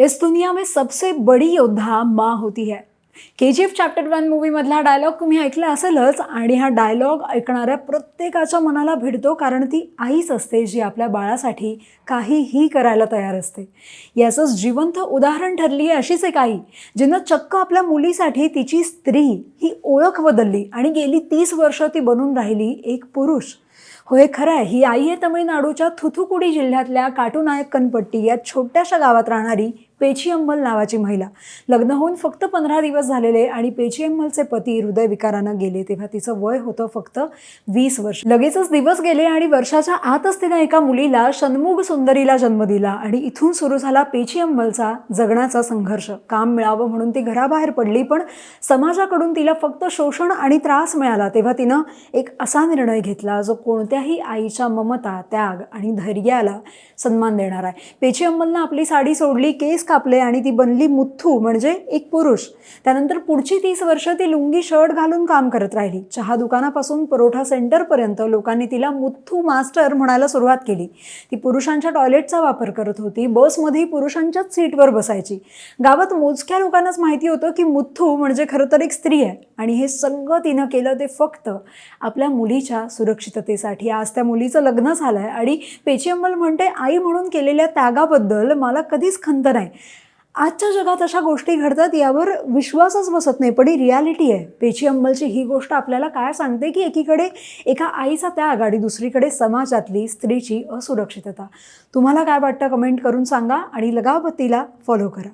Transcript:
इस दुनिया में सबसे बड़ी योद्धा माँ होती है। K G F chapter one मूवीमधला dialogue तुम्ही ऐकला असेलच आणि हा डायलॉग ऐकणाऱ्या प्रत्येकाच्या मनाला भिडतो कारण ती आईच असते जी आपल्या बाळासाठी काहीही करायला तयार असते. याचंच जिवंत उदाहरण ठरली आहे अशीच एक आई जिनं चक्क आपल्या मुलीसाठी तिची स्त्री ही ओळख बदलली आणि गेली तीस वर्ष ती बनून राहिली एक पुरुष. हो हे खरं आहे. ही आई आहे तमिळनाडूच्या थुथुकुडी जिल्ह्यातल्या काटुनायक्कनपट्टी या छोट्याशा गावात राहणारी पेचियम्मल नावाची महिला. लग्न होऊन फक्त पंधरा दिवस झालेले आणि पेचियम्मलचे पती हृदयविकारानं गेले तेव्हा तिचं वय होतं फक्त वीस वर्ष. लगेचच दिवस गेले आणि वर्षाच्या आतच तिनं एका मुलीला शनमुग सुंदरीला जन्म दिला आणि इथून सुरू झाला पेचियम्मलचा जगण्याचा संघर्ष. काम मिळावं म्हणून ती घराबाहेर पडली पण समाजाकडून तिला फक्त शोषण आणि त्रास मिळाला तेव्हा तिनं एक असा निर्णय घेतला जो कोणत्याही आईच्या ममता त्याग आणि धैर्याला सन्मान देणार आहे. पेची अंमलनं आपली साडी सोडली केस कापले आणि ती बनली मुथ्थू म्हणजे एक पुरुष. त्यानंतर पुढची तीस वर्ष ती लुंगी शर्ट घालून काम करत राहिली. चहा दुकानापासून पुरवठा सेंटरपर्यंत लोकांनी तिला मुथ्थू मास्टर म्हणायला सुरुवात केली. ती पुरुषांच्या टॉयलेटचा वापर करत होती. बसमध्ये पुरुषांच्याच सीटवर बसायची. गावात मोजक्या लोकांनाच माहिती होतं की मुथ्थू म्हणजे खरं तर एक स्त्री आहे. आणि हे सगळं तिनं केलं ते फक्त आपल्या मुलीच्या सुरक्षिततेसाठी. आज त्या मुलीचं लग्न झालं आहे आणि पेची अंमल म्हणते आई म्हणून केलेल्या त्यागाबद्दल मला कधीच खंत नाही. आजच्या जगात अशा गोष्टी घडतात यावर विश्वासच बसत नाही पण ही रियालिटी आहे. पेची अंमलची ही गोष्ट आपल्याला काय सांगते की एकीकडे एका आईचा त्याग आणि दुसरीकडे समाजातली स्त्रीची असुरक्षितता. तुम्हाला काय वाटतं कमेंट करून सांगा आणि लगावतीला फॉलो करा.